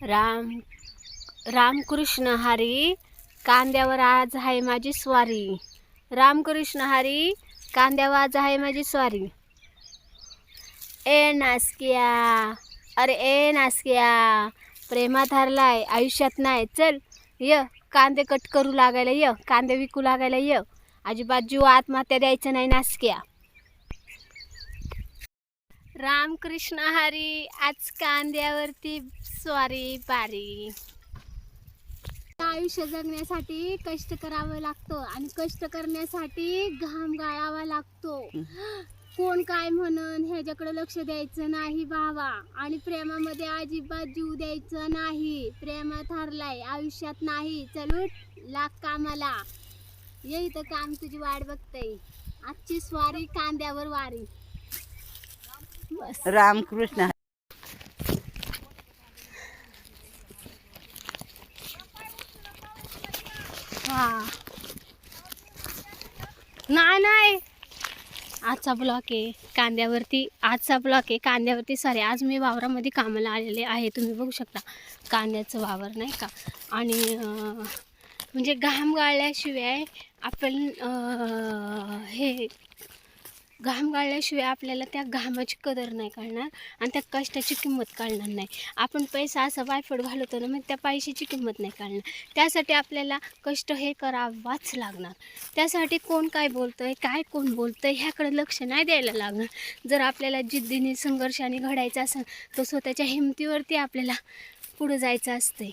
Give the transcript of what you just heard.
राम रामकृष्ण हरी कांद्यावर आज आहे माझी स्वारी. रामकृष्ण हरी कांद्यावर आज आहे माझी स्वारी. ए नासक्या अरे ए नासक्या प्रेमात हरलाय आयुष्यात नाही. चल य कांदे कट करू लागायला य कांदे विकू लागायला य. अजिबात जीव आत्महत्या द्यायचं नाही नासक्या. रामकृष्ण हरी आज कांद्यावरती स्वारी पारी आयुष्य जगण्यासाठी कष्ट करावं लागतं आणि कष्ट करण्यासाठी घाम गाळावा लागतो. कोण काय म्हणन ह्याच्याकडे लक्ष द्यायचं नाही भावा आणि प्रेमामध्ये अजिबात जीव द्यायचा नाही. प्रेमात हरलाय आयुष्यात नाही. चलूट लाग कामाला. ये इथं काम तुझी वाट बघतय. आजची स्वारी कांद्यावर वारी. रामकृष्ण. हा. नाही नाही. आजचा ब्लॉक आहे कांद्यावरती. आजचा ब्लॉक आहे कांद्यावरती. सॉरी आज मी वावरामध्ये कामाला आलेले आहे. तुम्ही बघू शकता कांद्याचं वावर नाही का? आणि म्हणजे घाम गाळल्याशिवाय आपण हे घाम गाळल्याशिवाय आपल्याला त्या घामाची कदर नाही कळणार आणि त्या कष्टाची किंमत कळणार नाही. आपण पैसा असं वायफड घालवतो ना मग त्या पैशाची किंमत नाही कळणार. त्यासाठी आपल्याला कष्ट हे करावाच लागणार. त्यासाठी कोण काय बोलतं आहे काय कोण बोलतं आहे ह्याकडे लक्ष नाही द्यायला लागणार. जर आपल्याला जिद्दीने संघर्षाने घडायचं असेल तर स्वतःच्या हिमतीवरती आपल्याला पुढं जायचं असतंय.